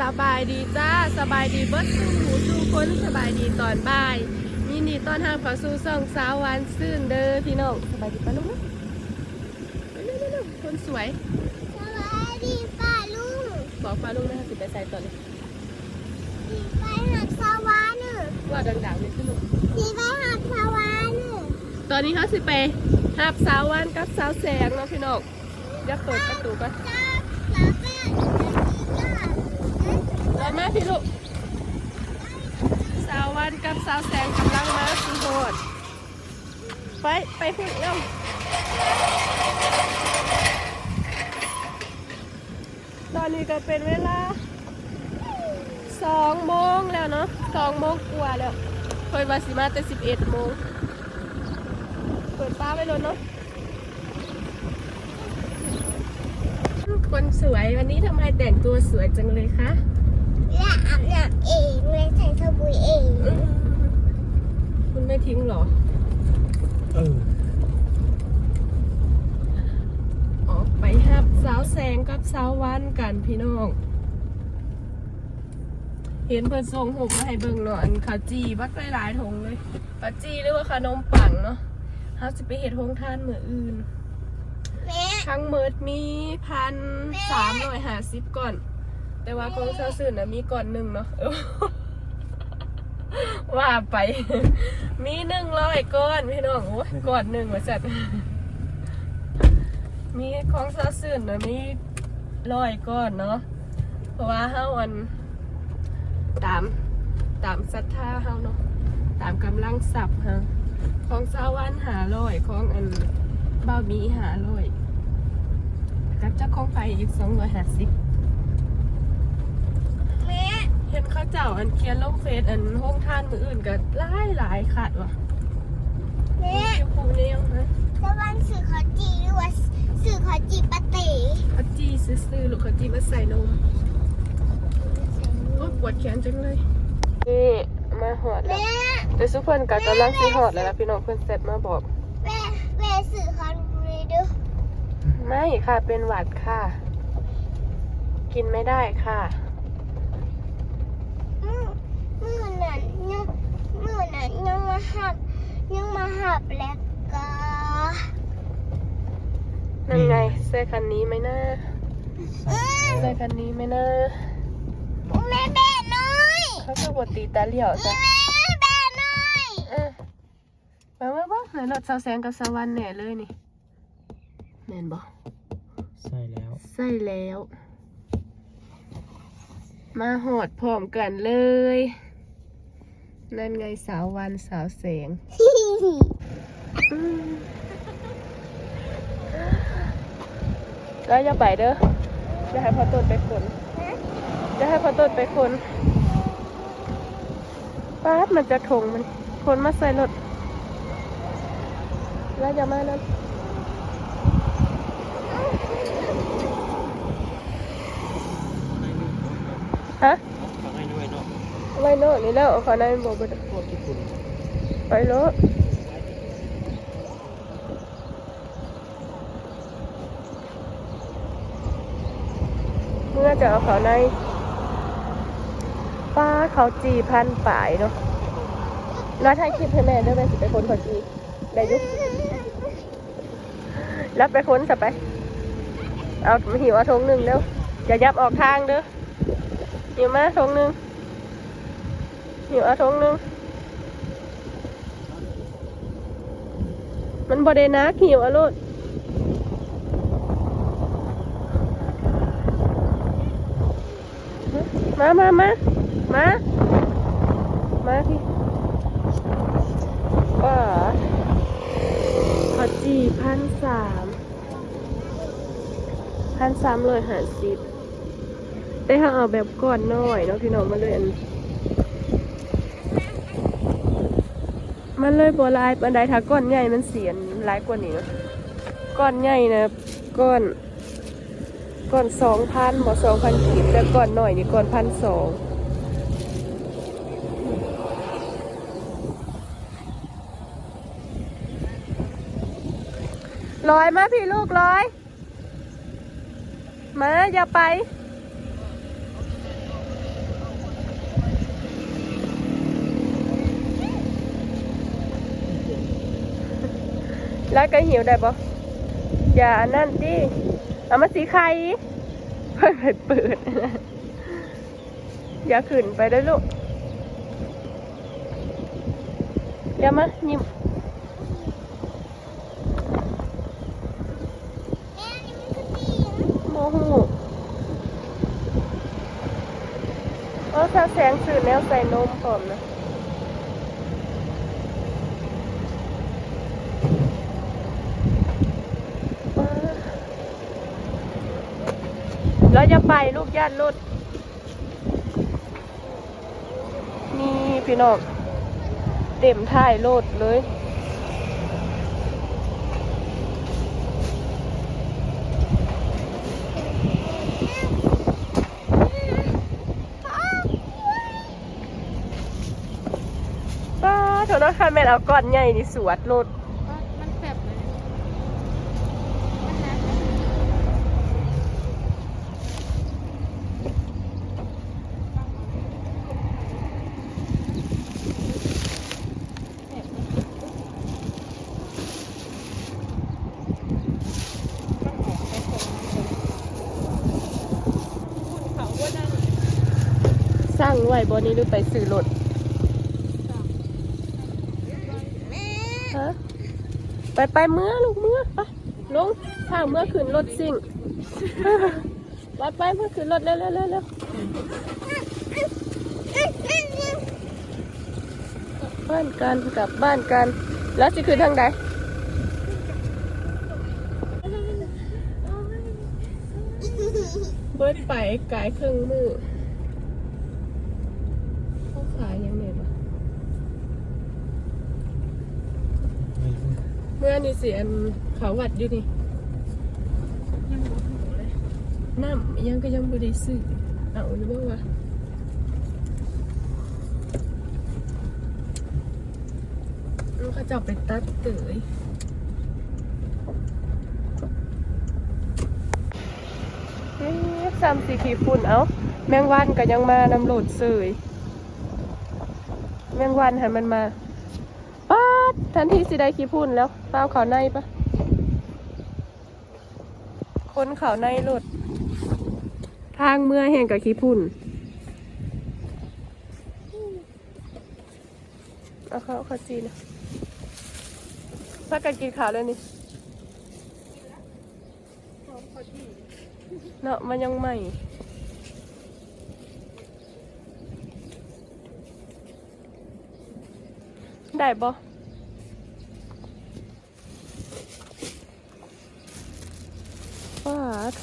สบายดีจ้าสบายดีเบิดสู้หูสู้คนสบายดีตอนบ่ายยินดีต้อนรับเข้าสู่ช่องสาวหวานซื่นเด้อพี่น้องสบายดีปะลูกเร็วๆๆๆคนสวยสวัสดีป้าลุงบอกป้าลุงนะคะสิไปใส่ตอนนี้สีไปหักสวรรค์ว่าดังๆเลยพี่ลูกสีไปหักสวรรค์ตอนนี้เขาสิไปหับสาวหวานกับสาวแสงเนาะพี่น้องเดี๋ยวเปิดประตูก่อน จ้าจ้าแม่จ้าร อมา พี่ลูก สาววานกับสาวแสงกำลังมาสุโหดไป ไปพุ่นเอ้าตอนนี้ก็เป็นเวลาสองโมงแล้วเนาะสองโมงกว่าแล้วเคยมาสิมาแต่สิบเอ็ดโมงเปิดป้าไว้เลยเนาะคนสวยวันนี้ทำไมแต่งตัวสวยจังเลยคะ และอาบน้ำเองและใส่สบู่เองอืมคุณไม่ทิ้งเหรอ เออออกไปหับสาวแสงกับสาววันกันพี่น้อง เห็นเพิ่นส่งหุบมาให้เบิ่งเนาะอันข้าวจีบักหลายๆถุงเลยข้าวจีหรือว่าขนมปังเนาะเฮาสิไปเฮ็ดโรงทานมื้ออื่น แม่ ทั้งเมิดมีพันสามร้อยห้าสิบก่อน แต่ว่าของเซาซื่นน่ะมีก่อนหนึ่งเนาะว่าไป มีหนึ่งร้อยก้อนพี่น้องโอ้ยก่อนหนึ่งมาจัดมีของเซาซื่นน่ะมีร้อยก้อนเนาะเพราะว่าเฮาอัน ตามตามศรัทธาเฮาเนาะตามกำลังทรัพย์ฮาของสาวันหาร้อยของอันบ้ามีหาร้อยกับเจ้าของไฟอีกสองร้อยห้าสิบ เห็นเขาเจ้าอันเขียนลงเฟซอันห้องทานมืออื่นก็หลายหลายขาดว่ะแม่เจ้าคูเนี่ยนะสวรรค์สื่อขอจีหรือว่าสื่อขอจีปะเต๋เขาจีซื้อๆหรือเขาจีมาใส่นมโอ้ยปวดแขนจังเลยนี่มาหอดแล้วแม่แต่ซุปเพิ่นก็กำลังสิหอดแล้วล่ะพี่น้องเพิ่นเสร็จมาบอก แม่แม่สื่อขอรีดูไม่ค่ะเป็นหวัดค่ะ กินไม่ได้ค่ะ มือมือนั้นยังมือนั้นยังมา หับยังมาหับแล้วก็นั่นไงเสื้อคันนี้ไหมนะเออเสื้อคันนี้ไหมนะแม่แบะน้อยเขาคือบทตีตาเหลี่ยวจ้ะแม่แบะน้อยเออมาเมื่อบ้างไหนรถสาวแสงกับสาววันแหน่เลยนี่แม่นบอกใช่แล้วใส่แล้ว มาหอดพร้อมกันเลย นั่นไงสาววันสาวแสงอืมแล้วอย่าไปเด้อ จะให้พ่อต้นไปคน จะให้พ่อต้นไปคนป้าดมันจะถงมันคนมาใส่รถ แล้วจะมานั้นะ ฟังให้ด้วยเนาะ ไว้โน่นนี่แล้วเอาเขาในบอกไปพวกญี่ปุ่นไปโลดเมื่อจะเอาเขาในป้าเขาจีพันป่ายเนาะแล้วถ่ายคลิปให้แม่ด้วยแม่สิไปคนเขาจีได้ยุรับไปค้นสับไป เอาหิวเอาทงหนึ่งเร็วอย่ายับออกทางเด้อหิวมาทงหนึ่ง หิวอาทงนึง มันบอดนักหิวอะลูกมามามามา มาพี่ว่าขอจีพันสามพันสามร้อยห้าสิบแต่ถ้าเอาแบบก่อนน้อยเนาะพี่น้องมาเลยอัน มันเลยบัวลายปันไดถ้าก้อนใหญ่มันเสียนหลายกว่านี้เนะก้อนใหญ่นะก้อนก้อนสองพันบ่สองพันขีดแต่ก้อนหน่อยนี่ก้อนพันสองลอยมาพี่ลูกลอย มาอย่าไป แล้วก็หิวได้บ่อย่านั่นดิเอามาสีไข่เพิ่นไปเปิด อย่าขึ้นไปได้ลูกอย่ามายิ้มโมหูเออถ้าแสงสื่อแนวใส่นมพร้อมนะเออ แล้วจะไปลูกญาติรถนี่พี่น้องเต็มท้ายรถเลยป้าโทษนะคะแม่เอาก้อนใหญ่นี่สวดรถ มันแสบเลย สร้างไว้ บนนี้หรือไปซื้อรถแม่ฮะไปไปเมื่อลูกเมื่อไปลงทางเมื่อขึ้นรถสิ่งไปไปเมื่อขึ้นรถเร็วเร็วเร็วเร็วบ้านกันกลับบ้านกัน แล้วสิขึ้นทางใดเบิดไปกายเครื่องมือเขาขายยังไงบ้าง ไม่รู้ เมื่อนี่สิอันเขาวัดอยู่นี่ยังบูเลยน้ำยังก็ยังไม่ได้ซื้อเอาหรือว่าวะลูกเขาจะเอาไปตัดเตยเอ๊ะซ้ำสีขีฝุ่นเอาแมงวันก็ยังมานำโหลดเสยแมงวันหันมันมา ดทันทีสิได้ขี้พุ่นแล้วเปล่าเขาในปะคนเขาในหลุด ทางเมื่อแห่งกับขี้พุ่นเอาเขาเอาเขาจีนะพักกันกินข้าวเลยนี่เนาะมันยังใหม่ได้บ่า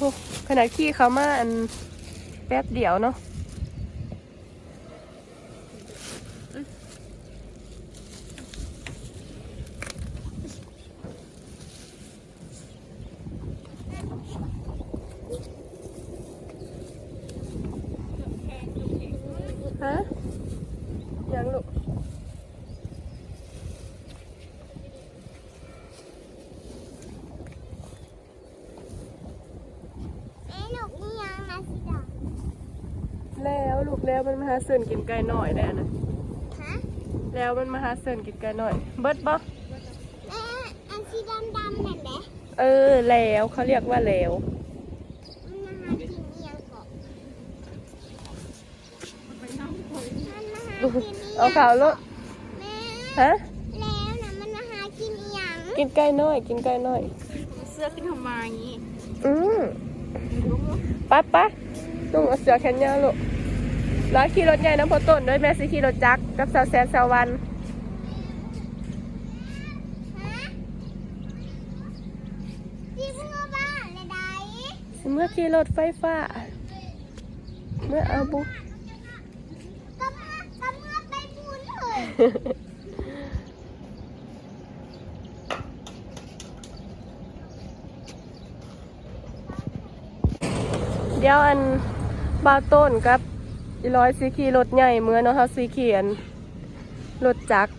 ทุกขนาดขี้เขามาอันแป๊บเดียวเนาะฮะยังลูก แม่หนูนี่ยังนะ สิดาแล้วลูกแล้วมันมาหาเสิร์นกินไก่หน่อยแน่นะฮะแล้วมันมาหาเสิร์นกินไก่หน่อย เบิดบ่แม่อันสีดำดำนั่นแหละเออแล้วเขาเรียกว่าแล้วมันมาหากินเอียงเกาะมันมาหากินเอียงเอาข่าวลูกแม่ฮะแล้วนะมันมาหากินเอียงกินไก่หน่อย กินไก่หน่อยเสื้อขึ้นทำไมอืมไปั๊บปั๊ลุงเอาเสือแขนยาวลูกร้อยขี่รถใหญ่น้ำพอต้นด้วยแม่สิขี่รถจักรกับสาวแสนสาววันพี่เพื่อบ้านเลยได้สิเมื่อขี่รถไฟฟ้า เมื่อเอาบุก็เมื่อก็เมื่อไปบุญเลย เดี๋ยวอันบาต้นกับอีร้อยสีขี่รถใหญ่เมื่อเนาะเขาสีเขียนรถจักร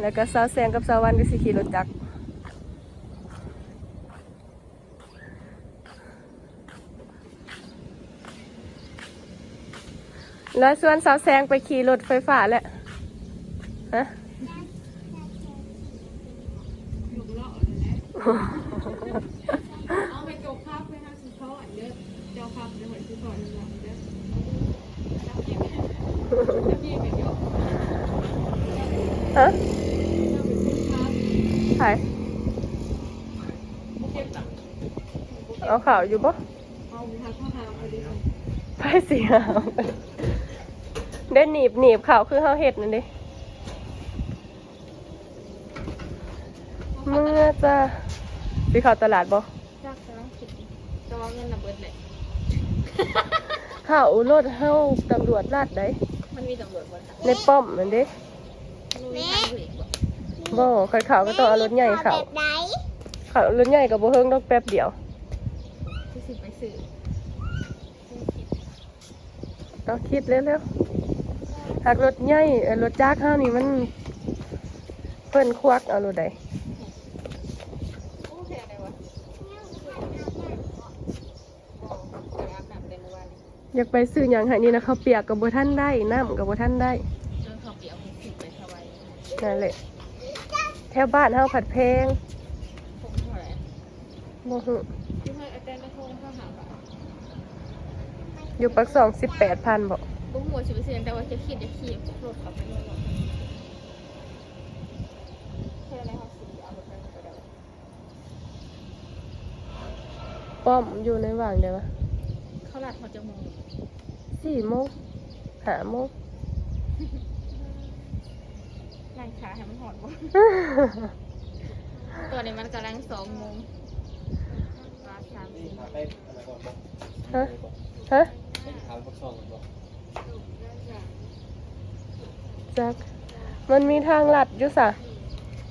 แล้วก็สาวแสงกับสาววันก็สีขี่รถจักรแล้วส่วนสาวแสงไปขี่รถไฟฟ้าแหละฮะ เอาไปโจกภาพไปทางสุดทอดเด้อเจ้าภาพไปหอยสุดทอดหลังเด้อน้ำเย็นน้ำเย็นไปเยอะ ฮะเราเป็นคนภาพถ่ายเก็บตังเอาข่าวอยู่ปะเอาไปทางข้าวหาไปดิไปสิหาวได้หนีบหนีบข่าวคือเฮาเห็ดนั่นดิเมื่อจะไปข่าวตลาดบ่จักกำลังคิดจะว่าเงินระเบิดเลยข่าวรถเฮาตำรวจลาดได้มันมีตำรวจบนทางในป้อมนั่นดิ มันมีทางผู้หญิงบ่บ่คันข่าวก็ต้องเอารถใหญ่เข้าแบบไหนข่าวรถใหญ่ก็บ่เฮิงดอกแป๊บเดียวที่สิไปสื่อต้องคิดเร็วๆหากรถใหญ่เอ่อรถจักรเฮานี่มันเพิ่นควักเอารถใดโอ้แพงเลยวะไปอาบน้ำเต็มวันอยากไปซื้อหยังให้นี่นะเขาวเปียกกับบ่ทันได้น้ำกับบ่ทันได้ นั่นแหละ แถวบ้านเฮาผัดแพงผมเท่าไหร่บ่ฮู้ที่ให้อาจารย์ได้โทรเข้าหาบ่ะอยู่ปักซอง18,000บ่บุ้งหัวชิบเสียงแต่ว่าจะขีดจะขีดรถขับไปรถหรอกแค่ในห้องสีเอารถไปก็ได้ป้อมอยู่ในว่างเด้วะเขาหลัดเขาจะมอง4โมง5โมง นั่งขาให้มันหอดบ่ตัวนี้มันกำลังสองโมงปลาสามสี่ฮะฮะถามพวกช่องกันบอกจักมันมีทางลัดอยู่ซะ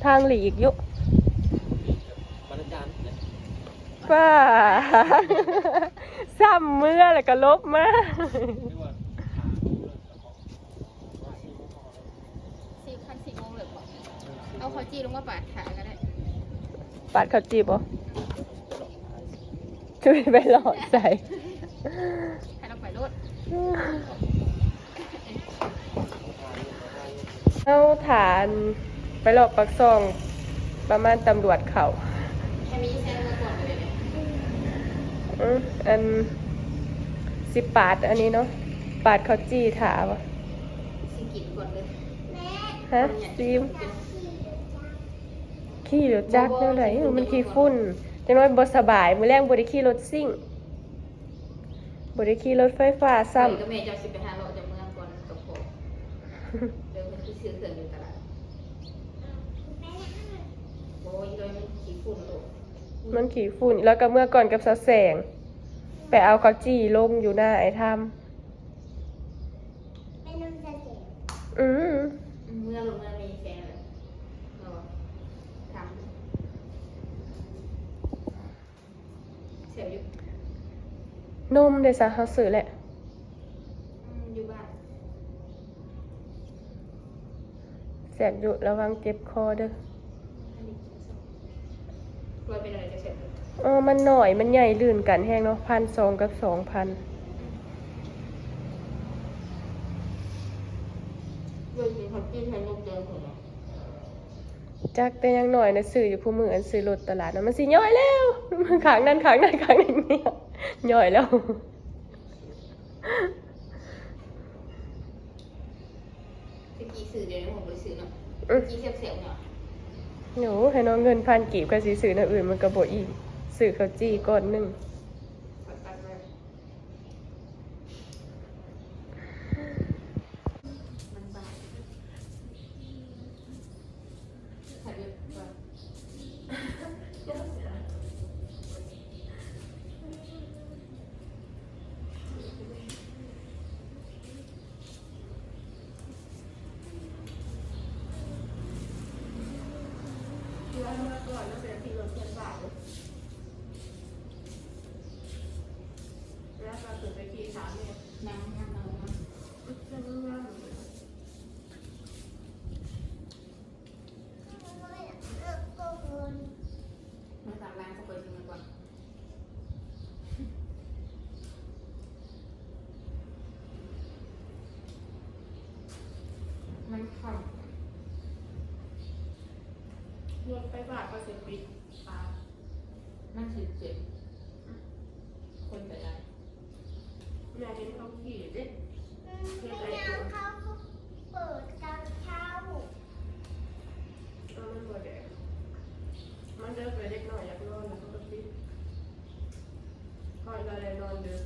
ทางหลีกอยู่บรรจารย์เนี่ยป้าซ้ำเมื่อแล้วก็ลบมา เรียกว่า สี่คันสี่โมงเลยบ่ เอาเขาจี้ลงมาปาดขาก็ได้ปาดเขาจีบบ่ช่วยไปหลอดใส่ให้เราไปรถเอาฐานไปหลอกปักซอง ประมาณตำรวจเขาแค่มีแซงมาก่อนเลยเนี่ยอืมอันสิปาดอันนี้เนาะปาดเขาจี้ถาวะสิกินก่อนเลยฮะซีม ขี่รถจักรเท่าไหร่มันขี่ฝุ่นจังน้อยบ่สบาย มื้อแรงบ่ได้ขี่รถซิ่งบ่ได้ขี่รถไฟฟ้าซ้ำก็แม่จะสิไปหาเราจากเมืองก่อนกับผมเดินมันคือซื้อเครื่องอยู่ตลาดโอ้ยเลยมันขี้ฝุ่นโลกมันขี่ฝุ่นแล้วก็เมื่อก่อนกับสาวแสง ไปเอาเขาจี้ลงอยู่หน้าไอ้ถ้ไม่ต้องจะเสียำอืมเมื่อลงเมื่อมีแฟนเลยเราทำเสียอยู่ นมได้ซะเฮาซื้อแหละ อยู่บ้านแสบอยู่ระวังเจ็บคอเด้อรวยเป็นอะไรจะเสร็จเออมันหน่อยมันใหญ่ลื่นกันแห้งเนาะพันสองกับสองพันรวยเป็นคนกินให้ลูกเดินหัวจักแต่ยังหน่อยนะซื้ออยู่ผู้มืออันซื้อรถตลาดนะมันสิย่อยแล้วมันขางนั้นขางนั้นขางนี้เนี่ย ย่อยแล้ว ตะกี้ซื้อเดี๋ยวนี้ผมไปซื้อเนาะอืมตะกี้เสียบๆเนาะหนูให้น้องเงินพันกีบก็สิซื้อนะอื่นมันก็บ่อีกซื้อข้าวจี้ก้อนหนึง รถไปบลาก็สิปิดฟ้ามันสิเจ็ดคนไปได้แม่เห็นเขาขี่เด็แม่งั้นเขาก็เปิดตอนเช้าก็มันหมดเดดมันเดินไปเล็กหน่อยอยากนอนแล้วก็ปิดคอยเราเลยนอนเดึก